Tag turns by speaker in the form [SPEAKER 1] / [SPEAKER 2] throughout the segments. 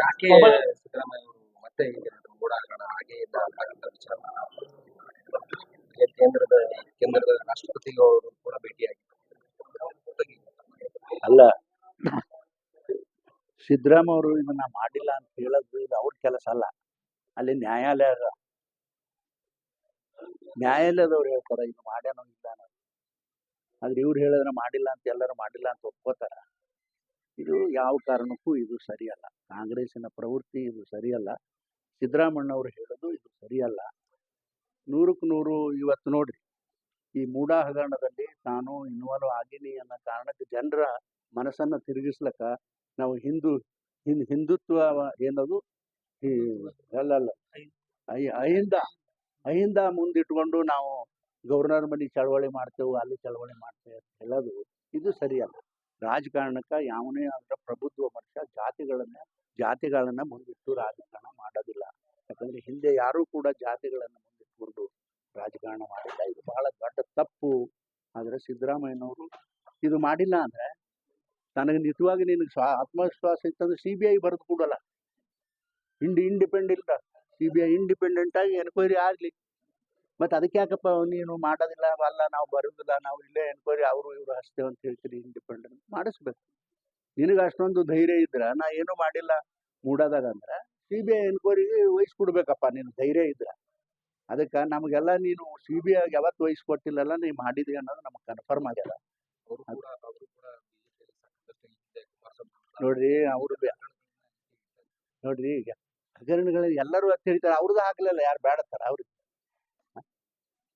[SPEAKER 1] ಯಾಕೆ ಸಿದ್ದರಾಮಯ್ಯ ಅವರು ಮತ್ತೆ ಹಗರಣ ಹಾಗೆ ಇಲ್ಲ ಅಂತಕ್ಕಂಥ ವಿಚಾರ ಕೇಂದ್ರದ ಕೇಂದ್ರದ ರಾಷ್ಟ್ರಪತಿಗಳು ಅವರು ಕೂಡ ಭೇಟಿಯಾಗಿದ್ದಾರೆ
[SPEAKER 2] ಅಲ್ಲ ಸಿದ್ದರಾಮಯ್ಯ ಅವರು ಇದನ್ನ ಮಾಡಿಲ್ಲ ಅಂತ ಹೇಳೋದು ಇದು ಅವ್ರ ಕೆಲಸ ಅಲ್ಲ ಅಲ್ಲಿ ನ್ಯಾಯಾಲಯ. ನ್ಯಾಯಾಲಯದವ್ರು ಹೇಳ್ತಾರ ಇದು ಮಾಡ್ಯಾನೋ ಇಲ್ಲ ಆದ್ರೆ ಇವ್ರು ಹೇಳಿದ್ರೆ ಮಾಡಿಲ್ಲ ಅಂತ ಎಲ್ಲರೂ ಮಾಡಿಲ್ಲ ಅಂತ ಒಪ್ಕೋತಾರ. ಇದು ಯಾವ ಕಾರಣಕ್ಕೂ ಇದು ಸರಿಯಲ್ಲ. ಕಾಂಗ್ರೆಸ್ಸಿನ ಪ್ರವೃತ್ತಿ ಇದು ಸರಿಯಲ್ಲ. ಸಿದ್ದರಾಮಣ್ಣವ್ರು ಹೇಳೋದು ಇದು ಸರಿಯಲ್ಲ. ನೂರಕ್ಕೆ ನೂರು ಇವತ್ತು ನೋಡ್ರಿ. ಈ ಮೂಡಾ ಹಗರಣದಲ್ಲಿ ತಾನು ಇನ್ವಾಲ್ವ್ ಆಗಿನಿ ಅನ್ನೋ ಕಾರಣಕ್ಕೆ ಜನರ ಮನಸ್ಸನ್ನು ತಿರುಗಿಸ್ಲಕ್ಕ ನಾವು ಹಿಂದೂ, ಹಿಂದ್, ಹಿಂದುತ್ವ ಏನದು? ಅಲ್ಲಲ್ಲ. ಅಹಿ- ಅಹಿಂದ ಅಹಿಂದ ಮುಂದಿಟ್ಕೊಂಡು ನಾವು ಗವರ್ನರ್ ಮನೆ ಚಳವಳಿ ಮಾಡ್ತೇವೆ, ಅಲ್ಲಿ ಚಳವಳಿ ಮಾಡ್ತೇವೆ ಅಂತ ಹೇಳೋದು ಇದು ಸರಿಯಲ್ಲ ರಾಜಕಾರಣಕ್ಕೆ ಯಾವನೇ ಆದ್ರೆ ಪ್ರಭುತ್ವ ಮನುಷ್ಯ ಜಾತಿಗಳನ್ನ ಜಾತಿಗಳನ್ನ ಮುಂದಿಟ್ಟು ರಾಜಕಾರಣ ಮಾಡೋದಿಲ್ಲ. ಯಾಕಂದ್ರೆ ಹಿಂದೆ ಯಾರೂ ಕೂಡ ಜಾತಿಗಳನ್ನ ಮುಂದಿಟ್ಕೊಂಡು ರಾಜಕಾರಣ ಮಾಡಿಲ್ಲ. ಇದು ಬಹಳ ದೊಡ್ಡ ತಪ್ಪು. ಆದ್ರೆ ಸಿದ್ದರಾಮಯ್ಯನವರು ಇದು ಮಾಡಿಲ್ಲ ಅಂದ್ರೆ ನನಗೆ ನಿಜವಾಗಿ ನಿನಗೆ ಸ್ವಾ, ಆತ್ಮವಿಶ್ವಾಸ ಇತ್ತಂದ್ರೆ ಸಿ ಬಿ ಐ ಬರೆದು ಕೊಡಲ್ಲ. ಇಂಡಿ independent C B I independent ಆಗಿ ಎನ್ಕ್ವೈರಿ ಆಗಲಿ. ಮತ್ತೆ ಅದಕ್ಕೆ ಯಾಕಪ್ಪ ನೀನು ಮಾಡೋದಿಲ್ಲ ಅಲ್ಲ ನಾವು ಬರೋದಿಲ್ಲ ನಾವು ಇಲ್ಲೇ ಎನ್ಕ್ವೈರಿ ಅವರು ಇವರು ಹಚ್ತೇವೆ ಅಂತ ಹೇಳ್ತೀರಿ ಇಂಡಿಪೆಂಡೆಂಟ್ ಮಾಡಿಸ್ಬೇಕು. ನಿನಗೆ ಅಷ್ಟೊಂದು ಧೈರ್ಯ ಇದ್ರೆ ನಾ ಏನೂ ಮಾಡಿಲ್ಲ ಮೂಡೋದಾಗ ಅಂದ್ರೆ ಸಿ ಬಿ ಐ ಎನ್ಕ್ವೈರಿಗೆ ವಹಿಸ್ಕೊಡ್ಬೇಕಪ್ಪ ನೀನು ಧೈರ್ಯ ಇದ್ರೆ. ಅದಕ್ಕೆ ನಮಗೆಲ್ಲ ನೀನು ಸಿ ಬಿ ಐ ಯಾವತ್ತು ವಹಿಸ್ಕೊಟ್ಟಿಲ್ಲಲ್ಲ ನೀ ಮಾಡಿದಿ ಅನ್ನೋದು ನಮಗೆ ಕನ್ಫರ್ಮ್ ಆಗ್ಯದ. ನೋಡ್ರಿ ಅವರು ನೋಡ್ರಿ ಈಗ ಹಗರಣಗಳು ಎಲ್ಲರೂ ಅಂತ ಹೇಳ್ತಾರೆ ಅವ್ರದ್ದು ಹಾಕ್ಲಿಲ್ಲ ಯಾರು ಬೇಡತ್ತಾರ ಅವ್ರಿಗೆ?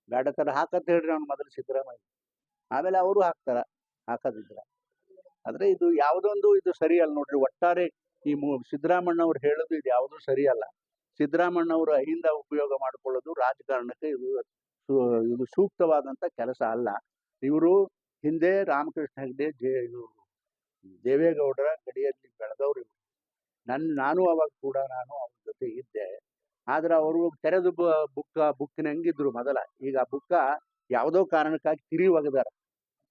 [SPEAKER 2] ಬೇಡತ್ತಾರ ಹಾಕತ್ ಹೇಳ್ರಿ ಅವ್ನು ಮೊದಲು ಸಿದ್ದರಾಮಯ್ಯ. ಆಮೇಲೆ ಅವರು ಹಾಕ್ತಾರ, ಹಾಕೋದಿದ್ರ. ಆದ್ರೆ ಇದು ಯಾವುದೊಂದು ಇದು ಸರಿಯಲ್ಲ ನೋಡ್ರಿ, ಒಟ್ಟಾರೆ ಈ ಸಿದ್ದರಾಮಣ್ಣ ಅವ್ರು ಹೇಳೋದು ಇದು ಯಾವುದೂ ಸರಿಯಲ್ಲ ಸಿದ್ದರಾಮಣ್ಣವರು ಅಹಿಂದ ಉಪಯೋಗ ಮಾಡ್ಕೊಳ್ಳೋದು ರಾಜಕಾರಣಕ್ಕೆ ಇದು ಇದು ಸೂಕ್ತವಾದಂತ ಕೆಲಸ ಅಲ್ಲ. ಇವರು ಹಿಂದೆ ರಾಮಕೃಷ್ಣ ಹೆಗ್ಡೆ, ಜೇ ಇವರು ದೇವೇಗೌಡರ ಗಡಿಯಲ್ಲಿ ಬೆಳೆದವ್ರು ಇವರು. ನನ್ನ ನಾನು ಅವಾಗ ಕೂಡ ನಾನು ಅವ್ರ ಜೊತೆ ಇದ್ದೆ. ಆದ್ರೆ ಅವರು ತೆರೆದು ಬುಕ್ಕ ಬುಕ್ಕಿನ ಹಂಗಿದ್ರು ಮೊದಲ. ಈಗ ಆ ಬುಕ್ಕ ಯಾವುದೋ ಕಾರಣಕ್ಕಾಗಿ ತಿರಿ ಒಗದಾರ.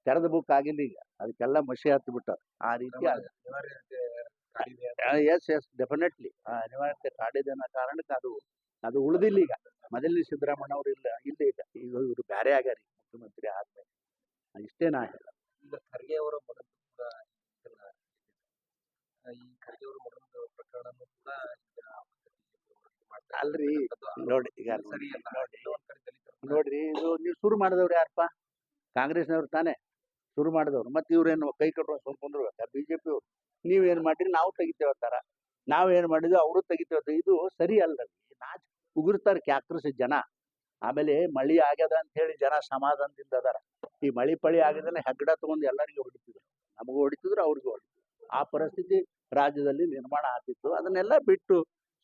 [SPEAKER 2] ತೆರೆದ ಬುಕ್ ಆಗಿಲ್ಲ ಈಗ. ಅದಕ್ಕೆಲ್ಲ ಮಸಿ ಹತ್ತು ಬಿಟ್ಟ ಆ ರೀತಿ ಎಸ್ ಎಸ್ ಡೆಫಿನೆಟ್ಲಿ ಆ ಅನಿವಾರ್ಯತೆ ಕಾಡಿದೆ ಅನ್ನೋ ಕಾರಣಕ್ಕೆ ಅದು ಅದು ಉಳಿದಿಲ್ಲ ಈಗ. ಮೊದಲಿನ ಸಿದ್ದರಾಮಣ್ಣ ಅವರು ಇಲ್ಲ ಇಲ್ಲ ಈಗ. ಈಗ ಇವರು ಬೇರೆ ಆಗ್ಯಾರ ಈಗ ಮುಖ್ಯಮಂತ್ರಿ ಆದ್ಮೇಲೆ. ಇಷ್ಟೇ ನಾ ಹೇಳ
[SPEAKER 1] ಈಗ ಖರ್ಗೆ ಅವರ ಮಗನ ಈ ಖರ್ಗೆ ಅವರ ಮಗನ ಪ್ರಕರಣನೂ ಕೂಡ ಈಗ ಮತ್ತೆ BJP ಅವರು ಇದು ಮಾಡ್ತಾ
[SPEAKER 2] ಅಲ್ರಿ, ನೋಡಿ ಈಗ ನೋಡಿ ನೋಡ್ರಿ ಇದು ನೀವು ಶುರು ಮಾಡಿದವ್ರು ಯಾರಪ್ಪ? ಕಾಂಗ್ರೆಸ್ನವ್ರು ತಾನೇ. ಶುರು ಮಾಡಿದವ್ರು. ಮತ್ತೆ ಇವ್ರೇನು ಕೈ ಕಟ್ಟುವ ಸುಮ್ಕೊಂಡ್ರು ಬಿ ಜೆ ಪಿ ಅವ್ರು ನೀವೇನು ಮಾಡಿರಿ ನಾವು ತೆಗಿತೇವೆ ಅಂತಾರ ನಾವೇನು ಮಾಡಿದ್ವಿ? ಅವರು ತೆಗಿತೇವೆ ಇದು ಸರಿ ಅಲ್ಲ ನಾಚ್ ಉಗುರ್ತಾರೆ ಕ್ಯಾಕ್ರಸ್ ಜನ. ಆಮೇಲೆ ಮಳಿ ಆಗ್ಯದ ಅಂತ ಹೇಳಿ ಜನ ಸಮಾಧಾನದಿಂದ ಅದಾರ. ಈ ಮಳಿ ಪಳಿ ಆಗಿದ್ರೆ ಹೆಗ್ಗಡ ತಗೊಂಡು ಎಲ್ಲರಿಗೂ ಹೊಡಿತಿದ್ರು. ನಮಗೂ ಹೊಡಿತಿದ್ರು ಅವ್ರಿಗೂ ಹೊಡಿತಿದ್ರು. ಆ ಪರಿಸ್ಥಿತಿ ರಾಜ್ಯದಲ್ಲಿ ನಿರ್ಮಾಣ ಆಗ್ತಿತ್ತು. ಅದನ್ನೆಲ್ಲ ಬಿಟ್ಟು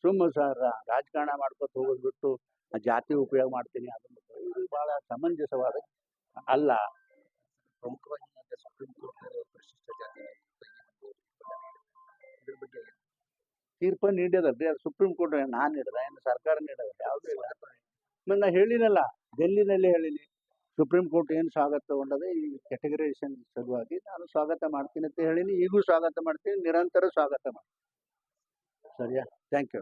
[SPEAKER 2] ಸುಮ್ಮ ಸರ್ ರಾಜಕಾರಣ ಮಾಡ್ಕೊತ ಹೋಗೋದು ಬಿಟ್ಟು ಜಾತಿ ಉಪಯೋಗ ಮಾಡ್ತೀನಿ ಅದನ್ನು ಇದು ಬಹಳ ಸಮಂಜಸವಾದ ಅಲ್ಲ.
[SPEAKER 1] ಪ್ರಮುಖವಾಗಿ ಈಗ ಸುಪ್ರೀಂ ಕೋರ್ಟ್ ಪರಿಶಿಷ್ಟ ಜಾತಿ ಇದ್ರ ಬಗ್ಗೆ
[SPEAKER 2] ತೀರ್ಪು ಅದು ಸುಪ್ರೀಂ ಕೋರ್ಟ್ ನಾನು ನೀಡದ ಏನು ಸರ್ಕಾರ ನೀಡದ ಯಾವುದೇ ಇಲ್ಲ. ಮತ್ತೆ ನಾ ಹೇಳಿನಲ್ಲ ಡೆಲ್ಲಿನಲ್ಲಿ ಹೇಳಿನಿ. ಸುಪ್ರೀಂ ಕೋರ್ಟ್ ಏನು ಸ್ವಾಗತ ತಗೊಂಡದೆ ಈ ಕೆಟಗರೈಸೇಷನ್ ಸಲುವಾಗಿ ನಾನು ಸ್ವಾಗತ ಮಾಡ್ತೀನಿ ಅಂತ ಹೇಳಿನಿ ಈಗೂ ಸ್ವಾಗತ ಮಾಡ್ತೀನಿ ನಿರಂತರ ಸ್ವಾಗತ ಮಾಡ್ತೀನಿ. sir. Yeah, thank you.